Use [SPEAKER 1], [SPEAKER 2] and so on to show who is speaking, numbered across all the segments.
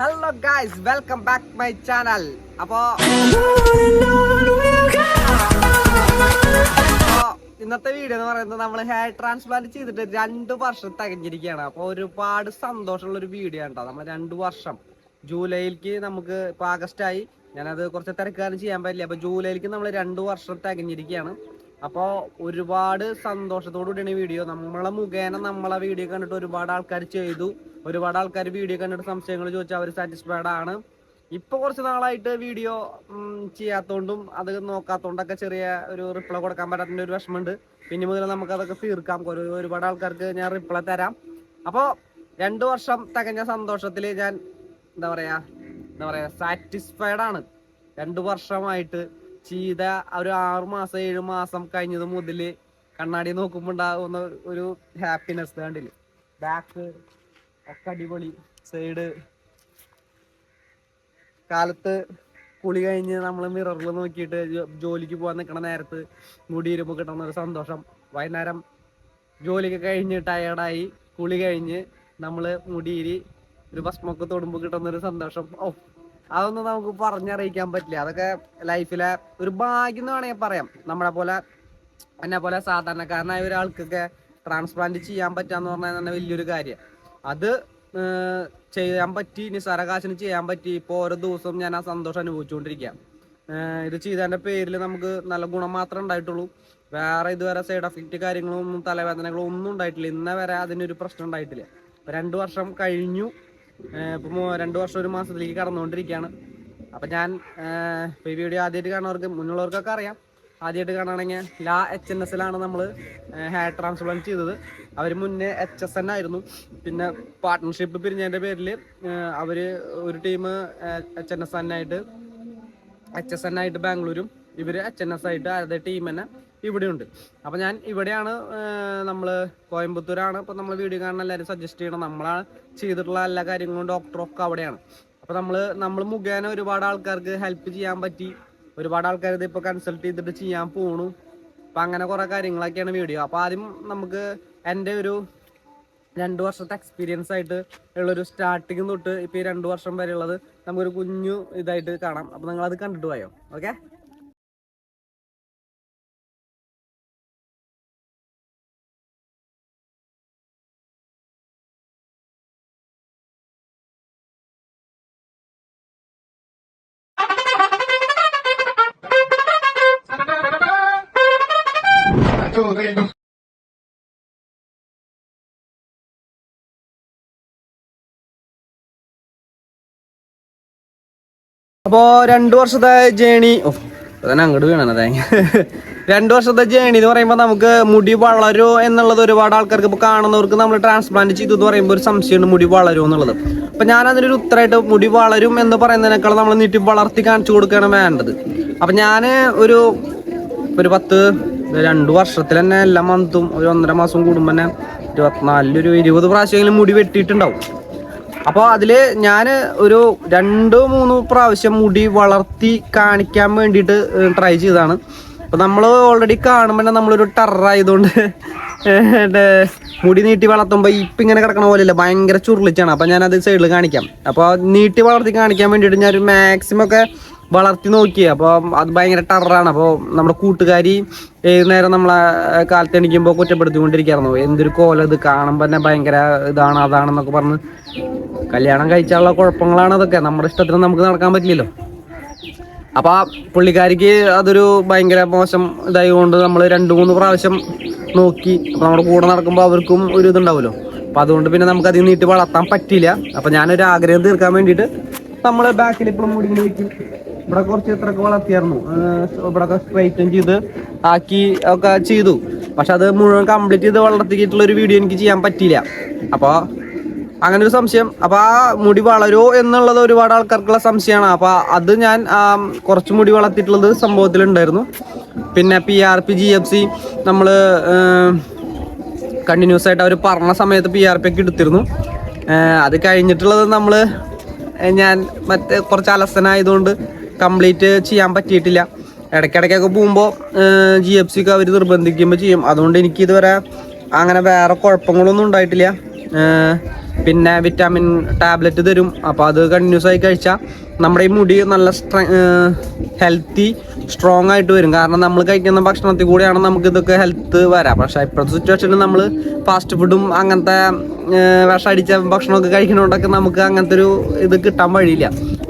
[SPEAKER 1] Hello guys welcome back my channel അപ്പോ ഇന്നത്തെ video എന്ന് പറയുന്നത് നമ്മൾ ഹെയർ ട്രാൻസ്പ്ലാന്റ് ചെയ്തിട്ട് രണ്ട് വർഷം തികഞ്ഞിരിക്കുകയാണ്. അപ്പോൾ ഒരുപാട് സന്തോഷമുള്ള ഒരു വീഡിയോ ആണ് കേട്ടോ നമ്മൾ രണ്ട് വർഷം. ജൂലൈയിലേക്ക് നമുക്ക് ഇപ്പൊ ആഗസ്റ്റ് ആയി. ഞാനത് കുറച്ച് തിരക്കാരും ചെയ്യാൻ പറ്റില്ല. അപ്പൊ ജൂലൈയിലേക്ക് നമ്മൾ രണ്ട് വർഷം തികഞ്ഞിരിക്കുകയാണ്. അപ്പോൾ ഒരുപാട് സന്തോഷത്തോടു കൂടിയാണ് വീഡിയോ നമ്മളെ മുഖേന നമ്മളെ വീഡിയോ കണ്ടിട്ട് ഒരുപാട് ആൾക്കാർ ചെയ്തു. ഒരുപാട് ആൾക്കാർ വീഡിയോ കണ്ടിട്ട് സംശയങ്ങൾ ചോദിച്ചാൽ അവർ സാറ്റിസ്ഫൈഡ് ആണ്. ഇപ്പൊ കുറച്ച് നാളായിട്ട് വീഡിയോ ചെയ്യാത്തോണ്ടും അത് നോക്കാത്തോണ്ടൊക്കെ ചെറിയ ഒരു റിപ്ലൈ കൊടുക്കാൻ പറ്റാത്ത ഒരു വിഷമമുണ്ട്. പിന്നെ മുതൽ നമുക്ക് അതൊക്കെ തീർക്കാം. ഒരുപാട് ആൾക്കാർക്ക് ഞാൻ റിപ്ലൈ തരാം. അപ്പോൾ രണ്ടു വർഷം തികഞ്ഞ സന്തോഷത്തിൽ ഞാൻ എന്താ പറയാ എന്താ പറയാ സാറ്റിസ്ഫൈഡ് ആണ്. രണ്ടു വർഷമായിട്ട് ചെയ്ത ഒരു ആറു മാസം ഏഴു മാസം കഴിഞ്ഞത് മുതൽ കണ്ണാടി നോക്കുമ്പോണ്ടാവുന്ന ഒരു ഹാപ്പിനെസ് കണ്ടില്ല? ബാക്ക് ഒക്കെ അടിപൊളി സൈഡ്. കാലത്ത് കുളി കഴിഞ്ഞ് നമ്മൾ മിററിൽ നോക്കിയിട്ട് ജോലിക്ക് പോകാൻ നിൽക്കണ നേരത്ത് മുടി ഇരുമ്പ് കിട്ടുന്ന ഒരു സന്തോഷം. വൈകുന്നേരം ജോലിയൊക്കെ കഴിഞ്ഞ് ടയേർഡായി കുളി കഴിഞ്ഞ് നമ്മൾ മുടിയിരി ഒരു ഭസ്മൊക്കെ തൊടുമ്പോൾ കിട്ടുന്ന ഒരു സന്തോഷം. ഓ അതൊന്നും നമുക്ക് പറഞ്ഞറിയിക്കാൻ പറ്റില്ല. അതൊക്കെ ലൈഫിലെ ഒരു ഭാഗ്യം എന്ന് വേണമെങ്കിൽ പറയാം. നമ്മളെ പോലെ എന്നെ പോലെ സാധാരണക്കാരനായ ഒരാൾക്കൊക്കെ ട്രാൻസ്പ്ലാന്റ് ചെയ്യാൻ പറ്റാന്ന് പറഞ്ഞാൽ തന്നെ വലിയൊരു കാര്യം. അത് ചെയ്യാൻ പറ്റി ഇനി സരകാശിന് ചെയ്യാൻ പറ്റി ഇപ്പോൾ ഓരോ ദിവസവും ഞാൻ ആ സന്തോഷം അനുഭവിച്ചുകൊണ്ടിരിക്കുക ഏർ ഇത് ചെയ്തതിന്റെ പേരിൽ നമുക്ക് നല്ല ഗുണം മാത്രമേ ഉണ്ടായിട്ടുള്ളൂ. വേറെ ഇതുവരെ സൈഡ് എഫക്റ്റ് കാര്യങ്ങളും ഒന്നും തലവേദനകളും ഒന്നും ഉണ്ടായിട്ടില്ല. ഇന്നേ വരെ അതിനൊരു പ്രശ്നം ഉണ്ടായിട്ടില്ല. ഇപ്പൊ രണ്ടു വർഷം കഴിഞ്ഞു. ഇപ്പൊ രണ്ടു വർഷം ഒരു മാസത്തിലേക്ക് കടന്നുകൊണ്ടിരിക്കുകയാണ് അപ്പൊ ഞാൻ ഈ വീഡിയോ ആദ്യമായിട്ട് കാണുന്നവർക്ക് മുന്നുള്ളവർക്കൊക്കെ അറിയാം. ആദ്യമായിട്ട് കാണുകയാണെങ്കിൽ ലാ എച്ച് എൻ എസിലാണ് നമ്മൾ ഹെയർ ട്രാൻസ്പ്ലാന്റ് ചെയ്തത്. അവർ മുന്നേ എച്ച് എസ് എൻ ആയിരുന്നു. പിന്നെ പാർട്ട്ണർഷിപ്പ് പിരിഞ്ഞതിന്റെ പേരിൽ അവർ ഒരു team H N S N ആയിട്ട് എച്ച് എസ് എൻ ആയിട്ട് ബാംഗ്ലൂരും ഇവർ എച്ച് എൻ എസ് ആയിട്ട് അതേ ടീം തന്നെ ഇവിടെയുണ്ട്. അപ്പം ഞാൻ ഇവിടെയാണ് നമ്മൾ കോയമ്പത്തൂരാണ്. ഇപ്പൊ നമ്മൾ വീഡിയോ കാണാൻ എല്ലാവരും സജസ്റ്റ് ചെയ്യണം. നമ്മളാണ് ചെയ്തിട്ടുള്ള എല്ലാ കാര്യങ്ങളും ഡോക്ടറും ഒക്കെ അവിടെയാണ്. അപ്പം നമ്മൾ നമ്മൾ മുഖേന ഒരുപാട് ആൾക്കാർക്ക് ഹെൽപ്പ് ചെയ്യാൻ പറ്റി. ഒരുപാട് ആൾക്കാർ ഇത് കൺസൾട്ട് ചെയ്തിട്ട് ചെയ്യാൻ പോണു. അപ്പൊ അങ്ങനെ കുറെ കാര്യങ്ങളൊക്കെയാണ് വീഡിയോ അപ്പൊ ആദ്യം നമുക്ക് എന്റെ ഒരു രണ്ട് വർഷത്തെ എക്സ്പീരിയൻസ് ആയിട്ട് ഉള്ളൊരു സ്റ്റാർട്ടിങ് തൊട്ട് ഇപ്പൊ ഈ രണ്ട് വർഷം വരെയുള്ളത് നമുക്കൊരു കുഞ്ഞു ഇതായിട്ട് കാണാം. അപ്പൊ നിങ്ങൾ അത് കണ്ടിട്ട് പോയോ? ഓക്കെ അപ്പോ രണ്ടു വർഷത്തെ ജേണി ഓ തന്നെ അങ്ങോട്ട് വീണ തേങ്ങ രണ്ടു വർഷത്തെ ജേണി എന്ന് പറയുമ്പോൾ നമുക്ക് മുടി വളരോ എന്നുള്ളത് ഒരുപാട് ആൾക്കാർക്ക് ഇപ്പൊ കാണുന്നവർക്ക് നമ്മൾ ട്രാൻസ്പ്ലാന്റ് ചെയ്തു എന്ന് പറയുമ്പോൾ ഒരു സംശയമുണ്ട് മുടി വളരോ എന്നുള്ളത്. അപ്പൊ ഞാൻ അതിനൊരു ഉത്തരമായിട്ട് മുടി വളരും എന്ന് പറയുന്നതിനേക്കാൾ നമ്മൾ നീട്ടി വളർത്തി കാണിച്ചു കൊടുക്കുകയാണ് വേണ്ടത്. അപ്പൊ ഞാൻ ഒരു ഒരു പത്ത് രണ്ടു വർഷത്തിൽ തന്നെ എല്ലാ മന്തും ഒരു ഒന്നര മാസം കൂടുമ്പോൾ തന്നെ ഇരുപത്തിനാലിലൊരു ഇരുപത് പ്രാവശ്യമെങ്കിലും മുടി വെട്ടിയിട്ടുണ്ടാവും. അപ്പോൾ അതിൽ ഞാൻ ഒരു രണ്ട് മൂന്ന് പ്രാവശ്യം മുടി വളർത്തി കാണിക്കാൻ വേണ്ടിയിട്ട് ട്രൈ ചെയ്തതാണ്. അപ്പോൾ നമ്മൾ ഓൾറെഡി കാണുമ്പോൾ തന്നെ നമ്മളൊരു ടറായതുകൊണ്ട് മുടി നീട്ടി വളർത്തുമ്പോൾ ഇപ്പം ഇങ്ങനെ കിടക്കണ പോലെയല്ല ഭയങ്കര ചുരുളിച്ചാണ്. അപ്പോൾ ഞാനത് സൈഡിൽ കാണിക്കാം. അപ്പോൾ നീട്ടി വളർത്തി കാണിക്കാൻ വേണ്ടിയിട്ട് ഞാൻ ഒരു മാക്സിമം ഒക്കെ വളർത്തി നോക്കി അപ്പോൾ അത് ഭയങ്കര ടറാണ് അപ്പോൾ നമ്മുടെ കൂട്ടുകാരി ഏത് നേരം നമ്മളെ കാലത്ത് എണീക്കുമ്പോൾ കുറ്റപ്പെടുത്തിക്കൊണ്ടിരിക്കുകയായിരുന്നു എന്തൊരു കോല ഇത്? കാണുമ്പോൾ തന്നെ ഭയങ്കര ഇതാണ് അതാണെന്നൊക്കെ പറഞ്ഞ് കല്യാണം കഴിച്ചാലുള്ള കുഴപ്പങ്ങളാണ് അതൊക്കെ. നമ്മുടെ ഇഷ്ടത്തിന് നമുക്ക് നടക്കാൻ പറ്റില്ലല്ലോ. അപ്പൊ ആ പുള്ളിക്കാരിക്ക് അതൊരു ഭയങ്കര മോശം ഇതായത് കൊണ്ട് നമ്മൾ രണ്ട് മൂന്ന് പ്രാവശ്യം നോക്കി. അപ്പൊ നമ്മുടെ കൂടെ നടക്കുമ്പോൾ അവർക്കും ഒരു ഇതുണ്ടാവുമല്ലോ. അപ്പൊ അതുകൊണ്ട് പിന്നെ നമുക്ക് അതിൽ നീട്ടി വളർത്താൻ പറ്റില്ല അപ്പൊ ഞാനൊരു ആഗ്രഹം തീർക്കാൻ വേണ്ടിയിട്ട് നമ്മൾ ബാക്കിൽ ഇപ്പോഴും മൂടി വെക്കും. ഇവിടെ കുറച്ച് ഇത്രയൊക്കെ വളർത്തിയായിരുന്നു. ഇവിടെ സ്ട്രൈറ്റും ചെയ്ത് ആക്കി ഒക്കെ ചെയ്തു. പക്ഷെ അത് മുഴുവൻ കംപ്ലീറ്റ് ചെയ്ത് വളർത്തിയിട്ടുള്ള ഒരു വീഡിയോ എനിക്ക് ചെയ്യാൻ പറ്റിയില്ല. അപ്പോൾ അങ്ങനെ ഒരു സംശയം. അപ്പോൾ ആ മുടി വളരോ എന്നുള്ളത് ഒരുപാട് ആൾക്കാർക്കുള്ള സംശയമാണ്. അപ്പോൾ അത് ഞാൻ കുറച്ച് മുടി വളർത്തിയിട്ടുള്ളത് സംഭവത്തിലുണ്ടായിരുന്നു പിന്നെ P R P G F C നമ്മൾ കണ്ടിന്യൂസ് ആയിട്ട് അവർ പറഞ്ഞ സമയത്ത് പി ആർ പി ഒക്കെ എടുത്തിരുന്നു. അത് കഴിഞ്ഞിട്ടുള്ളത് നമ്മൾ ഞാൻ മറ്റേ കുറച്ച് അലസനായതുകൊണ്ട് കംപ്ലീറ്റ് ചെയ്യാൻ പറ്റിയിട്ടില്ല. ഇടയ്ക്കിടയ്ക്കൊക്കെ പോകുമ്പോൾ ജി എഫ് സിക്ക് അവർ നിർബന്ധിക്കുമ്പോൾ ചെയ്യും. അതുകൊണ്ട് എനിക്ക് ഇതുവരെ അങ്ങനെ വേറെ കുഴപ്പങ്ങളൊന്നും ഉണ്ടായിട്ടില്ല. പിന്നെ വിറ്റാമിൻ ടാബ്ലറ്റ് തരും. അപ്പോൾ അത് കണ്ടിന്യൂസ് ആയി കഴിച്ചാൽ നമ്മുടെ ഈ മുടി നല്ല ഹെൽത്തി സ്ട്രോങ് ആയിട്ട് വരും. കാരണം നമ്മൾ കഴിക്കുന്ന ഭക്ഷണത്തിൽ കൂടെയാണ് നമുക്ക് ഇതൊക്കെ ഹെൽത്ത് വരാം. പക്ഷേ ഇപ്പോഴത്തെ സിറ്റുവേഷനിൽ നമ്മൾ ഫാസ്റ്റ് ഫുഡും അങ്ങനത്തെ വിഷം അടിച്ച ഭക്ഷണമൊക്കെ കഴിക്കുന്നതുകൊണ്ടൊക്കെ നമുക്ക് അങ്ങനത്തെ ഒരു ഇത് കിട്ടാൻ വഴിയില്ല.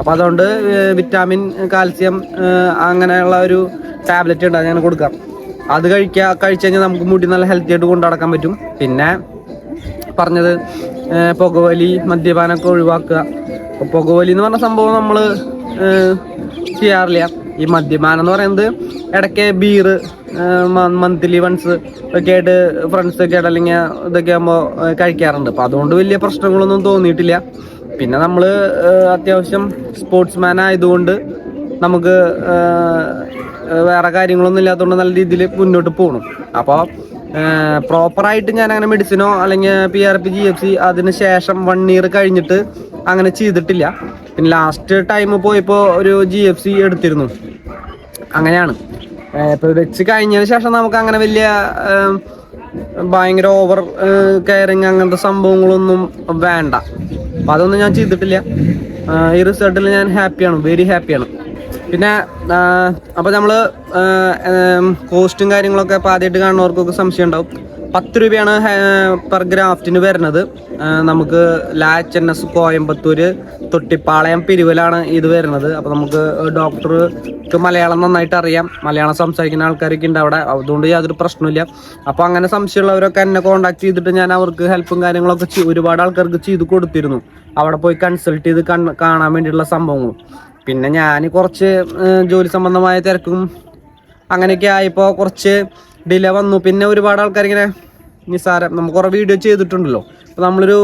[SPEAKER 1] അപ്പോൾ അതുകൊണ്ട് വിറ്റാമിൻ കാൽസ്യം അങ്ങനെയുള്ള ഒരു ടാബ്ലറ്റ് ഉണ്ട് അങ്ങനെ കൊടുക്കാം. അത് കഴിക്കുക കഴിച്ചു കഴിഞ്ഞാൽ നമുക്ക് മുടി നല്ല ഹെൽത്തി ആയിട്ട് കൊണ്ടു നടക്കാൻ പറ്റും. പിന്നെ പറഞ്ഞത് പുകവലി മദ്യപാനമൊക്കെ ഒഴിവാക്കുക. പുകവലി എന്ന് പറഞ്ഞ സംഭവം നമ്മൾ ചെയ്യാറില്ല. ഈ മദ്യപാനം എന്ന് പറയുന്നത് ഇടയ്ക്ക് ബീറ് മന്ത്ലി വൺസ് ഒക്കെ ആയിട്ട് ഫ്രണ്ട്സ് ഒക്കെ ആയിട്ട് അല്ലെങ്കിൽ ഇതൊക്കെ ആകുമ്പോൾ കഴിക്കാറുണ്ട്. അപ്പോൾ അതുകൊണ്ട് വലിയ പ്രശ്നങ്ങളൊന്നും തോന്നിയിട്ടില്ല. പിന്നെ നമ്മൾ അത്യാവശ്യം സ്പോർട്സ്മാൻ ആയതുകൊണ്ട് നമുക്ക് വേറെ കാര്യങ്ങളൊന്നും ഇല്ലാത്തതുകൊണ്ട് നല്ല രീതിയിൽ മുന്നോട്ട് പോകണം അപ്പോൾ പ്രോപ്പറായിട്ട് ഞാൻ അങ്ങനെ മെഡിസിനോ അല്ലെങ്കിൽ P R P G F C അതിന് ശേഷം വൺ ഇയർ കഴിഞ്ഞിട്ട് അങ്ങനെ ചെയ്തിട്ടില്ല. പിന്നെ ലാസ്റ്റ് ടൈം പോയപ്പോൾ ഒരു ജി എഫ് സി എടുത്തിരുന്നു. അങ്ങനെയാണ്. ഇപ്പോൾ വെച്ച് കഴിഞ്ഞതിന് ശേഷം നമുക്ക് അങ്ങനെ വലിയ ഭയങ്കര ഓവർ കെയറിങ് അങ്ങനത്തെ സംഭവങ്ങളൊന്നും വേണ്ട. അപ്പം അതൊന്നും ഞാൻ ചെയ്തിട്ടില്ല. ഈ റിസൾട്ടിൽ ഞാൻ ഹാപ്പിയാണ് വെരി ഹാപ്പിയാണ് പിന്നെ അപ്പോൾ നമ്മൾ കോസ്റ്റും കാര്യങ്ങളൊക്കെ അപ്പോൾ ആദ്യമായിട്ട് കാണുന്നവർക്കൊക്കെ സംശയം ഉണ്ടാവും. പത്ത് രൂപയാണ് പെർ ഗ്രാഫ്റ്റിന് വരുന്നത്. നമുക്ക് ലാച്ച് എൻ എസ് കോയമ്പത്തൂർ തൊട്ടിപ്പാളയം പിരിവലാണ് ഇത് വരുന്നത്. അപ്പോൾ നമുക്ക് ഡോക്ടർക്ക് മലയാളം നന്നായിട്ട് അറിയാം. മലയാളം സംസാരിക്കുന്ന ആൾക്കാരൊക്കെ ഉണ്ട് അവിടെ. അതുകൊണ്ട് യാതൊരു പ്രശ്നമില്ല അപ്പോൾ അങ്ങനെ സംശയമുള്ളവരൊക്കെ എന്നെ കോൺടാക്ട് ചെയ്തിട്ട് ഞാൻ അവർക്ക് ഹെൽപ്പും കാര്യങ്ങളൊക്കെ ഒരുപാട് ആൾക്കാർക്ക് ചെയ്ത് കൊടുത്തിരുന്നു. അവിടെ പോയി കൺസൾട്ട് ചെയ്ത് കാണാൻ വേണ്ടിയിട്ടുള്ള സംഭവങ്ങളും. പിന്നെ ഞാൻ കുറച്ച് ജോലി സംബന്ധമായ തിരക്കും അങ്ങനെയൊക്കെ ആയപ്പോൾ കുറച്ച് ഡിലേ വന്നു. പിന്നെ ഒരുപാട് ആൾക്കാർ ഇങ്ങനെ നിസ്സാരം. നമുക്ക് കുറേ വീഡിയോ ചെയ്തിട്ടുണ്ടല്ലോ. അപ്പോൾ നമ്മളൊരു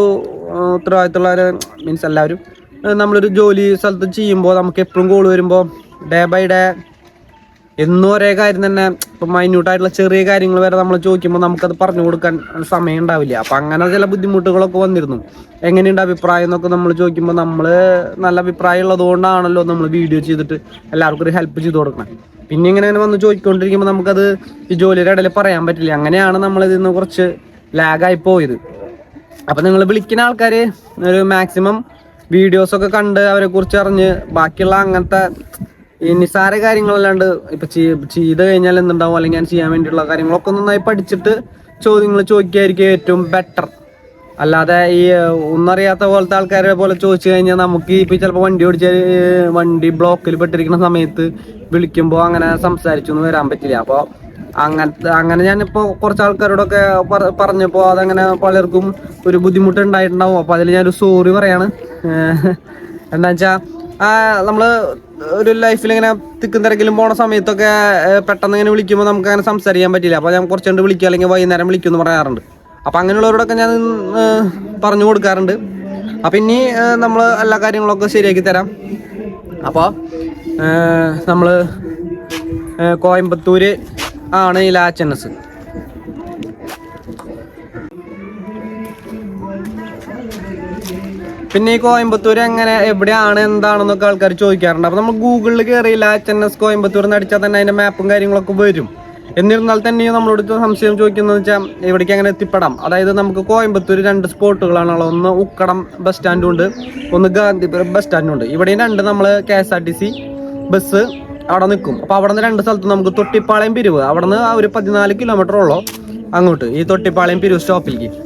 [SPEAKER 1] ഉത്തരവാദിത്തമുള്ളവർ മീൻസ് എല്ലാവരും നമ്മളൊരു ജോലി സ്ഥലത്ത് ചെയ്യുമ്പോൾ നമുക്ക് എപ്പോഴും കോൾ വരുമ്പോൾ ഡേ ബൈ ഡേ എന്നും ഒരേ കാര്യം തന്നെ ഇപ്പം മൈന്യൂട്ടായിട്ടുള്ള ചെറിയ കാര്യങ്ങൾ വരെ നമ്മൾ ചോദിക്കുമ്പോൾ നമുക്കത് പറഞ്ഞു കൊടുക്കാൻ സമയം ഉണ്ടാവില്ല. അപ്പം അങ്ങനെ ചില ബുദ്ധിമുട്ടുകളൊക്കെ വന്നിരുന്നു. എങ്ങനെയുണ്ട് അഭിപ്രായം എന്നൊക്കെ നമ്മൾ ചോദിക്കുമ്പോൾ നമ്മൾ നല്ല അഭിപ്രായം ഉള്ളത് കൊണ്ടാണല്ലോ നമ്മൾ വീഡിയോ ചെയ്തിട്ട് എല്ലാവർക്കും ഒരു ഹെൽപ്പ് ചെയ്ത് കൊടുക്കണം. പിന്നെ ഇങ്ങനെ ഇങ്ങനെ വന്ന് ചോദിക്കൊണ്ടിരിക്കുമ്പോൾ നമുക്കത് ഈ ജോലിയുടെ ഇടയിൽ പറയാൻ പറ്റില്ല. അങ്ങനെയാണ് നമ്മൾ ഇതിൽ നിന്ന് കുറച്ച് ലാഗായി പോയത്. അപ്പം നിങ്ങൾ വിളിക്കുന്ന ആൾക്കാര് ഒരു മാക്സിമം വീഡിയോസൊക്കെ കണ്ട് അവരെ കുറിച്ച് അറിഞ്ഞ് ബാക്കിയുള്ള അങ്ങനത്തെ ഈ നിസാര കാര്യങ്ങളല്ലാണ്ട് ഇപ്പൊ ചെയ്- ചെയ്ത് കഴിഞ്ഞാൽ എന്തുണ്ടാവും? അല്ലെങ്കിൽ ഞാൻ ചെയ്യാൻ വേണ്ടിയുള്ള കാര്യങ്ങളൊക്കെ നന്നായി പഠിച്ചിട്ട് ചോദ്യങ്ങൾ ചോദിക്കുകയായിരിക്കും ഏറ്റവും ബെറ്റർ അല്ലാതെ ഈ ഒന്നറിയാത്ത പോലത്തെ ആൾക്കാരെ പോലെ ചോദിച്ചു കഴിഞ്ഞാൽ നമുക്ക് ഇപ്പൊ ചിലപ്പോൾ വണ്ടി ഓടിച്ച വണ്ടി ബ്ലോക്കിൽ പെട്ടിരിക്കുന്ന സമയത്ത് വിളിക്കുമ്പോൾ അങ്ങനെ സംസാരിച്ചൊന്നും വരാൻ പറ്റില്ല. അപ്പോൾ അങ്ങനത്തെ അങ്ങനെ ഞാനിപ്പോ കുറച്ച് ആൾക്കാരോടൊക്കെ പറഞ്ഞപ്പോൾ പറഞ്ഞപ്പോ അതങ്ങനെ പലർക്കും ഒരു ബുദ്ധിമുട്ട് ഉണ്ടായിട്ടുണ്ടാവും. അപ്പൊ അതിൽ ഞാനൊരു സോറി പറയാണ്. എന്താ വെച്ചാ ആ നമ്മൾ ഒരു ലൈഫിൽ ഇങ്ങനെ തിക്കും തിരക്കിലും പോണ സമയത്തൊക്കെ പെട്ടെന്ന് ഇങ്ങനെ വിളിക്കുമ്പോൾ നമുക്ക് അങ്ങനെ സംസാരിക്കാൻ പറ്റില്ല. അപ്പോൾ ഞാൻ കുറച്ചുകൊണ്ട് വിളിക്കുക അല്ലെങ്കിൽ വൈകുന്നേരം വിളിക്കും എന്ന് പറയാറുണ്ട്. അപ്പോൾ അങ്ങനെയുള്ളവരോടൊക്കെ ഞാൻ പറഞ്ഞു കൊടുക്കാറുണ്ട്. അപ്പോൾ ഇനി നമ്മൾ എല്ലാ കാര്യങ്ങളൊക്കെ ശരിയാക്കി തരാം. അപ്പോൾ നമ്മൾ കോയമ്പത്തൂർ ആണ് ഈ ലാച്ചനസ്. പിന്നെ ഈ കോയമ്പത്തൂർ എങ്ങനെ എവിടെയാണ് എന്താണെന്നൊക്കെ ആൾക്കാർ ചോദിക്കാറുണ്ട്. അപ്പൊ നമ്മൾ ഗൂഗിളിൽ കയറിയില്ല എച്ച് എൻ എസ് കോയമ്പത്തൂർ എന്ന് അടിച്ചാൽ തന്നെ അതിന്റെ മാപ്പും കാര്യങ്ങളൊക്കെ വരും. എന്നിരുന്നാൽ തന്നെയും നമ്മളോട് സംശയം ചോദിക്കുന്നത് വെച്ചാൽ എവിടേക്ക് അങ്ങനെ എത്തിപ്പെടാം? അതായത് നമുക്ക് കോയമ്പത്തൂർ രണ്ട് സ്പോട്ടുകളാണുള്ളത്. ഒന്ന് ഉക്കടം ബസ് സ്റ്റാൻഡും ഉണ്ട് ഒന്ന് ഗാന്ധിപുരം ബസ് സ്റ്റാൻഡും ഉണ്ട്. ഇവിടെയും രണ്ട് നമ്മൾ K S R T C bus അവിടെ നിൽക്കും. അപ്പോൾ അവിടെ നിന്ന് രണ്ട് സ്ഥലത്ത് നമുക്ക് തൊട്ടിപ്പാളയം പിരിവ്. അവിടെ നിന്ന് ഒരു പതിനാല് കിലോമീറ്ററോളം അങ്ങോട്ട് ഈ തൊട്ടിപ്പാളയം പിരിവ് സ്റ്റോപ്പിലേക്ക്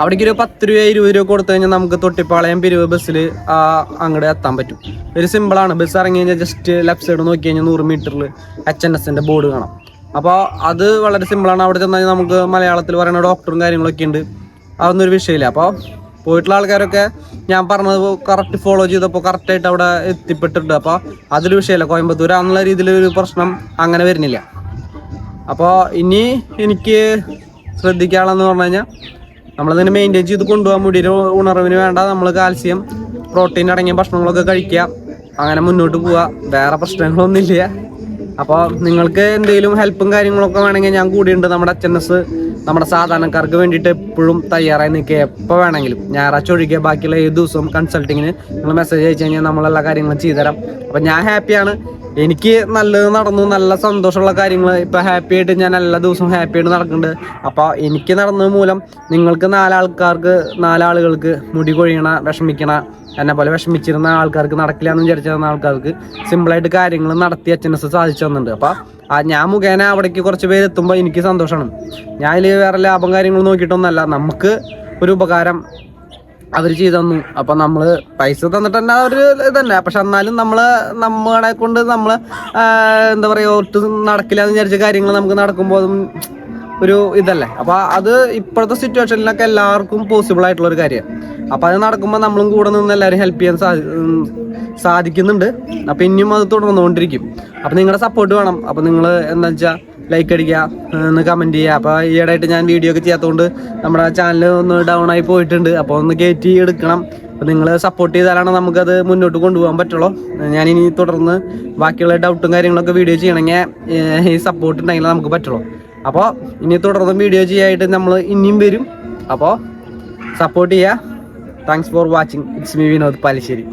[SPEAKER 1] അവിടേക്ക് ഒരു പത്ത് രൂപ ഇരുപത് രൂപ കൊടുത്തു കഴിഞ്ഞാൽ നമുക്ക് തൊട്ടിപ്പാളയം പിരിവ് ബസ്സിൽ ആ അങ്ങോട്ട് എത്താൻ പറ്റും. ഒരു സിമ്പിളാണ് ബസ് ഇറങ്ങി കഴിഞ്ഞാൽ ജസ്റ്റ് ലെഫ്റ്റ് സൈഡ് നോക്കി കഴിഞ്ഞാൽ നൂറ് മീറ്ററിൽ എച്ച് എൻ എസിന്റെ ബോർഡ് കാണാം. അപ്പോൾ അത് വളരെ സിമ്പിളാണ് അവിടെ ചെന്നാൽ നമുക്ക് മലയാളത്തിൽ പറയുന്ന ഡോക്ടറും കാര്യങ്ങളൊക്കെ ഉണ്ട്. അതൊന്നും ഒരു വിഷയമില്ല. അപ്പോൾ പോയിട്ടുള്ള ആൾക്കാരൊക്കെ ഞാൻ പറഞ്ഞത് കറക്റ്റ് ഫോളോ ചെയ്തപ്പോൾ കറക്റ്റായിട്ട് അവിടെ എത്തിപ്പെട്ടിട്ടുണ്ട്. അപ്പോൾ അതൊരു വിഷയമില്ല. കോയമ്പത്തൂർ എന്നുള്ള രീതിയിൽ ഒരു പ്രശ്നം അങ്ങനെ വരുന്നില്ല. അപ്പോൾ ഇനി എനിക്ക് ശ്രദ്ധിക്കാനുള്ളതെന്ന് പറഞ്ഞു കഴിഞ്ഞാൽ നമ്മളതിനെ മെയിന്റെയിൻ ചെയ്ത് കൊണ്ടുപോകാൻ മുടിയുടെ ഉണർവിന് വേണ്ട നമ്മൾ കാൽസ്യം പ്രോട്ടീൻ അടങ്ങിയ ഭക്ഷണങ്ങളൊക്കെ കഴിക്കുക. അങ്ങനെ മുന്നോട്ട് പോവുക. വേറെ പ്രശ്നങ്ങളൊന്നുമില്ല. അപ്പോൾ നിങ്ങൾക്ക് എന്തെങ്കിലും ഹെൽപ്പും കാര്യങ്ങളൊക്കെ വേണമെങ്കിൽ ഞാൻ കൂടിയുണ്ട് നമ്മുടെ എച്ച് എൻ എസ് നമ്മുടെ സാധാരണക്കാർക്ക് വേണ്ടിയിട്ട് എപ്പോഴും തയ്യാറായി നിൽക്കുക. എപ്പോൾ വേണമെങ്കിലും. ഞായറാഴ്ച ഒഴികെ ബാക്കിയുള്ള ഏത് ദിവസവും കൺസൾട്ടിങ്ങിന് നിങ്ങൾ മെസ്സേജ് അയച്ചു കഴിഞ്ഞാൽ നമ്മളെല്ലാ കാര്യങ്ങളും ചെയ്തുതരാം. അപ്പോൾ അപ്പൊ ഞാൻ ഹാപ്പിയാണ് എനിക്ക് നല്ലത് നടന്നു. നല്ല സന്തോഷമുള്ള കാര്യങ്ങൾ ഇപ്പൊ ഹാപ്പി ആയിട്ട് ഞാൻ എല്ലാ ദിവസവും ഹാപ്പി ആയിട്ട് നടക്കുന്നുണ്ട്. അപ്പോൾ എനിക്ക് നടന്നത് മൂലം നിങ്ങൾക്ക് നാലാൾക്കാർക്ക് നാലാളുകൾക്ക് മുടി കൊഴിയണ വിഷമിക്കണ എന്നെ പോലെ വിഷമിച്ചിരുന്ന ആൾക്കാർക്ക് നടക്കില്ല എന്ന് വിചാരിച്ചിരുന്ന ആൾക്കാർക്ക് സിമ്പിളായിട്ട് കാര്യങ്ങൾ നടത്തി അച്ഛനസ് സാധിച്ചു തന്നിട്ടുണ്ട്. അപ്പൊ ഞാൻ മുഖേന അവിടേക്ക് കുറച്ച് പേര് എത്തുമ്പോൾ എനിക്ക് സന്തോഷമാണ്. ഞാൻ ഇതിൽ വേറെ ലാഭം കാര്യങ്ങൾ നോക്കിയിട്ടൊന്നുമല്ല. നമുക്ക് ഒരു ഉപകാരം അവർ ചെയ്തു തന്നു. അപ്പൊ നമ്മൾ പൈസ തന്നിട്ട് തന്നെ ഒരു ഇതന്നെ പക്ഷെ എന്നാലും നമ്മൾ നമ്മളെ കൊണ്ട് നമ്മൾ എന്താ പറയാ ഒട്ടും നടക്കില്ല എന്ന് വിചാരിച്ച കാര്യങ്ങൾ നമുക്ക് നടക്കുമ്പോൾ ഒരു ഇതല്ലേ? അപ്പൊ അത് ഇപ്പോഴത്തെ സിറ്റുവേഷനിലൊക്കെ എല്ലാവർക്കും പോസിബിൾ ആയിട്ടുള്ള ഒരു കാര്യമാണ് അപ്പൊ അത് നടക്കുമ്പോൾ നമ്മളും കൂടെ നിന്ന് എല്ലാവരും ഹെൽപ്പ് ചെയ്യാൻ സാധിക്കുന്നുണ്ട്. അപ്പൊ ഇനിയും അത് തുടർന്നുകൊണ്ടിരിക്കും. അപ്പൊ നിങ്ങളുടെ സപ്പോർട്ട് വേണം. അപ്പൊ നിങ്ങൾ എന്താ വെച്ചാൽ ലൈക്ക് അടിക്കുക ഒന്ന് കമന്റ് ചെയ്യുക. അപ്പോൾ ഈയിടെയായിട്ട് ഞാൻ വീഡിയോ ഒക്കെ ചെയ്യാത്തതുകൊണ്ട് നമ്മുടെ ചാനൽ ഒന്ന് ഡൗൺ ആയി പോയിട്ടുണ്ട്. അപ്പോൾ ഒന്ന് കയറ്റി എടുക്കണം. അപ്പോൾ നിങ്ങൾ സപ്പോർട്ട് ചെയ്താലാണ് നമുക്കത് മുന്നോട്ട് കൊണ്ടുപോകാൻ പറ്റുള്ളൂ. ഞാൻ ഇനി തുടർന്ന് ബാക്കിയുള്ള ഡൗട്ടും കാര്യങ്ങളൊക്കെ വീഡിയോ ചെയ്യണമെങ്കിൽ ഈ സപ്പോർട്ട് ഉണ്ടെങ്കിൽ നമുക്ക് പറ്റുള്ളൂ. അപ്പോൾ ഇനി തുടർന്ന് വീഡിയോ ചെയ്യായിട്ട് നമ്മൾ ഇനിയും വരും. അപ്പോൾ സപ്പോർട്ട് ചെയ്യുക thanks for watching it's me Vinod Palissery